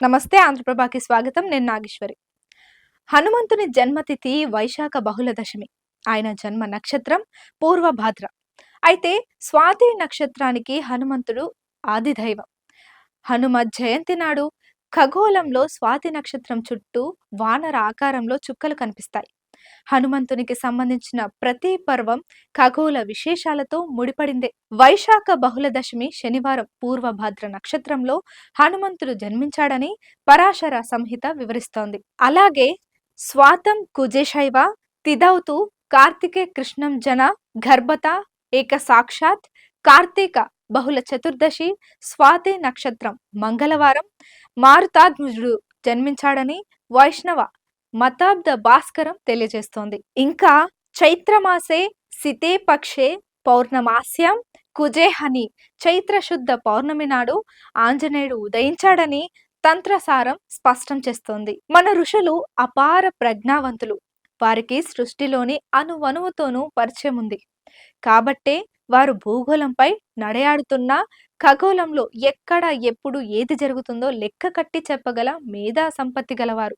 నమస్తే ఆంధ్రప్రభాకి స్వాగతం. నేను నాగేశ్వరి. హనుమంతుని జన్మతిథి వైశాఖ బహుళ దశమి. ఆయన జన్మ నక్షత్రం పూర్వభాద్ర. అయితే స్వాతి నక్షత్రానికి హనుమంతుడు ఆదిదైవం హనుమ జయంతి నాడు ఖగోళంలో స్వాతి నక్షత్రం చుట్టూ వానర ఆకారంలో చుక్కలు కనిపిస్తాయి. హనుమంతునికి సంబంధించిన ప్రతి పర్వం ఖగోళ విశేషాలతో ముడిపడిందే. వైశాఖ బహుళ దశమి శనివారం పూర్వభద్ర నక్షత్రంలో హనుమంతుడు జన్మించాడని పరాశర సంహిత వివరిస్తోంది. అలాగే స్వాతం కుజేశైవ తిదౌతు కార్తికే కృష్ణం జన గర్భత ఏక సాక్షాత్ కార్తీక బహుళ చతుర్దశి స్వాతి నక్షత్రం మంగళవారం మారుతాధ్ముజుడు జన్మించాడని వైష్ణవ మతాబ్ద భాస్కరం తెలియజేస్తోంది. ఇంకా చైత్రమాసే సితే పక్షే పౌర్ణమాస్యం కుజేహని చైత్రశుద్ధ పౌర్ణమి నాడు ఆంజనేయుడు ఉదయించాడని తంత్రసారం స్పష్టం చేస్తోంది. మన ఋషులు అపార ప్రజ్ఞావంతులు. వారికి సృష్టిలోని అనువనువుతోనూ పరిచయం ఉంది. కాబట్టే వారు భూగోళంపై నడయాడుతున్న ఖగోళంలో ఎక్కడ ఎప్పుడు ఏది జరుగుతుందో లెక్క కట్టి చెప్పగల మేధా సంపత్తి గలవారు.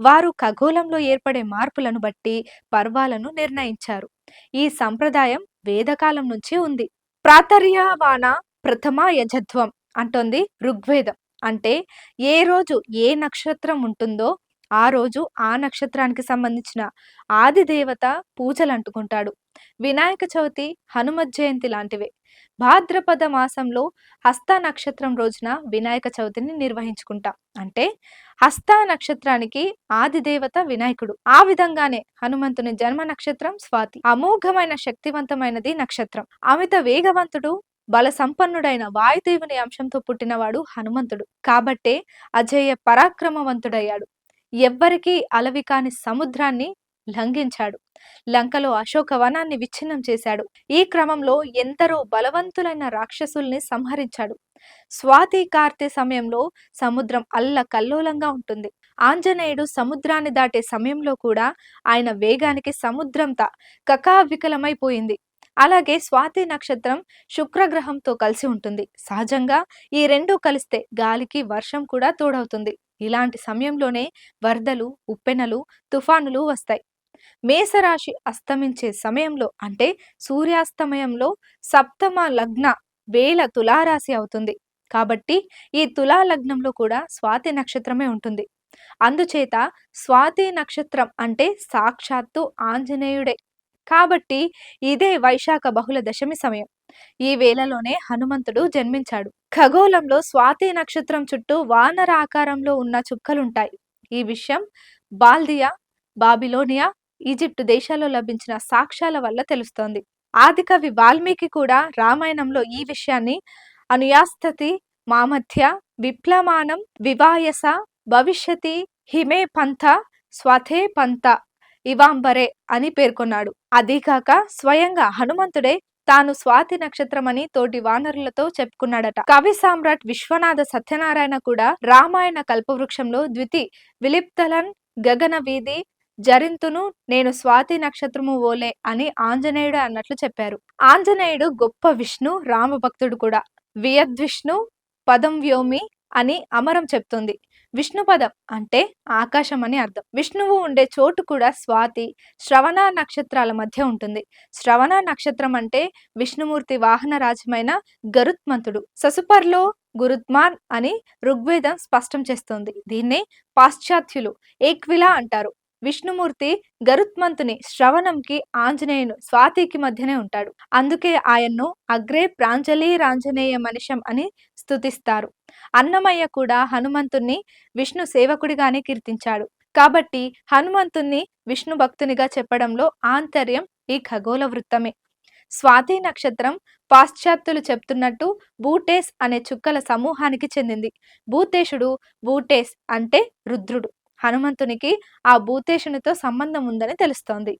వారు ఖగోళంలో ఏర్పడే మార్పులను బట్టి పర్వాలను నిర్ణయించారు. ఈ సంప్రదాయం వేదకాలం నుంచి ఉంది. ప్రాతర్యవాన ప్రథమ యజధ్వం అంటోంది ఋగ్వేదం. అంటే ఏ రోజు ఏ నక్షత్రం ఉంటుందో ఆ రోజు ఆ నక్షత్రానికి సంబంధించిన ఆది దేవత పూజలు అంటుకుంటాడు వినాయక చవితి హనుమ జయంతి లాంటివే. భాద్రపద మాసంలో హస్త నక్షత్రం రోజున వినాయక చవితిని నిర్వహించుకుంటాం. అంటే హస్త నక్షత్రానికి ఆది దేవత వినాయకుడు. ఆ విధంగానే హనుమంతుని జన్మ నక్షత్రం స్వాతి. అమోఘమైన శక్తివంతమైనది నక్షత్రం. అమిత వేగవంతుడు బల సంపన్నుడైన వాయుదేవుని అంశంతో పుట్టినవాడు హనుమంతుడు. కాబట్టే అజేయ పరాక్రమవంతుడయ్యాడు. ఎవ్వరికీ అలవి కాని సముద్రాన్ని లంఘించాడు. లంకలో అశోక వనాన్ని విచ్ఛిన్నం చేశాడు. ఈ క్రమంలో ఎందరో బలవంతులైన రాక్షసుల్ని సంహరించాడు. స్వాతి కార్తె సమయంలో సముద్రం అల్ల కల్లోలంగా ఉంటుంది. ఆంజనేయుడు సముద్రాన్ని దాటే సమయంలో కూడా ఆయన వేగానికి సముద్రంతా కకావికలమైపోయింది. అలాగే స్వాతి నక్షత్రం శుక్రగ్రహంతో కలిసి ఉంటుంది. సహజంగా ఈ రెండు కలిస్తే గాలికి వర్షం కూడా తోడవుతుంది. ఇలాంటి సమయంలోనే వరదలు ఉప్పెనలు తుఫానులు వస్తాయి. మేషరాశి అస్తమించే సమయంలో అంటే సూర్యాస్తమయంలో సప్తమ లగ్న వేల తులారాశి అవుతుంది. కాబట్టి ఈ తులా లగ్నంలో కూడా స్వాతి నక్షత్రమే ఉంటుంది. అందుచేత స్వాతి నక్షత్రం అంటే సాక్షాత్తు ఆంజనేయుడే. కాబట్టి ఇదే వైశాఖ బహుళ దశమి సమయం. ఈ వేళలోనే హనుమంతుడు జన్మించాడు. ఖగోళంలో స్వాతి నక్షత్రం చుట్టూ వానర ఆకారంలో ఉన్న చుక్కలుంటాయి. ఈ విషయం బాల్దియా బాబిలోనియా ఈజిప్టు దేశాల్లో లభించిన సాక్ష్యాల వల్ల తెలుస్తోంది. ఆదికవి వాల్మీకి కూడా రామాయణంలో ఈ విషయాన్ని అనుయాస్తతి మామధ్య విప్లమానం వివాయస భవిష్యతి హిమే పంథ స్వథే పంథ ఇవాంబరే అని పేర్కొన్నాడు. అదీకాక స్వయంగా హనుమంతుడే తాను స్వాతి నక్షత్రమని తోటి వానరులతో చెప్పుకున్నాడట. కవి సామ్రాట్ విశ్వనాథ సత్యనారాయణ కూడా రామాయణ కల్పవృక్షంలో ద్వితి విలిప్తలన్ గగన వీధి జరింతును నేను స్వాతి నక్షత్రము ఓలే అని ఆంజనేయుడు అన్నట్లు చెప్పారు. ఆంజనేయుడు గొప్ప విష్ణు రామభక్తుడు కూడా. వియద్విష్ణు పదం వ్యోమి అని అమరం చెప్తుంది. విష్ణుపదం అంటే ఆకాశం అని అర్థం. విష్ణువు ఉండే చోటు కూడా స్వాతి శ్రవణ నక్షత్రాల మధ్య ఉంటుంది. శ్రవణ నక్షత్రం అంటే విష్ణుమూర్తి వాహన రాజమైన గరుత్మంతుడు. ససుపర్లో గురుత్మాన్ అని ఋగ్వేదం స్పష్టం చేస్తుంది. దీన్నే పాశ్చాత్యులు ఏక్విలా అంటారు. విష్ణుమూర్తి గరుత్మంతుని శ్రవణంకి ఆంజనేయును స్వాతికి మధ్యనే ఉంటాడు. అందుకే ఆయన్ను అగ్రే ప్రాంజలి రాంజనేయ మనిషం అని స్థుతిస్తారు అన్నమయ్య కూడా హనుమంతుణ్ణి విష్ణు సేవకుడిగానే కీర్తించాడు. కాబట్టి హనుమంతుణ్ణి విష్ణు భక్తునిగా చెప్పడంలో ఆంతర్యం ఈ ఖగోళ వృత్తమే. స్వాతి నక్షత్రం పాశ్చాత్యులు చెప్తున్నట్టు బూటేస్ అనే చుక్కల సమూహానికి చెందింది. భూతేశుడు బూటేస్ అంటే రుద్రుడు. హనుమంతునికి ఆ భూతేశునితో సంబంధం ఉందని తెలుస్తోంది.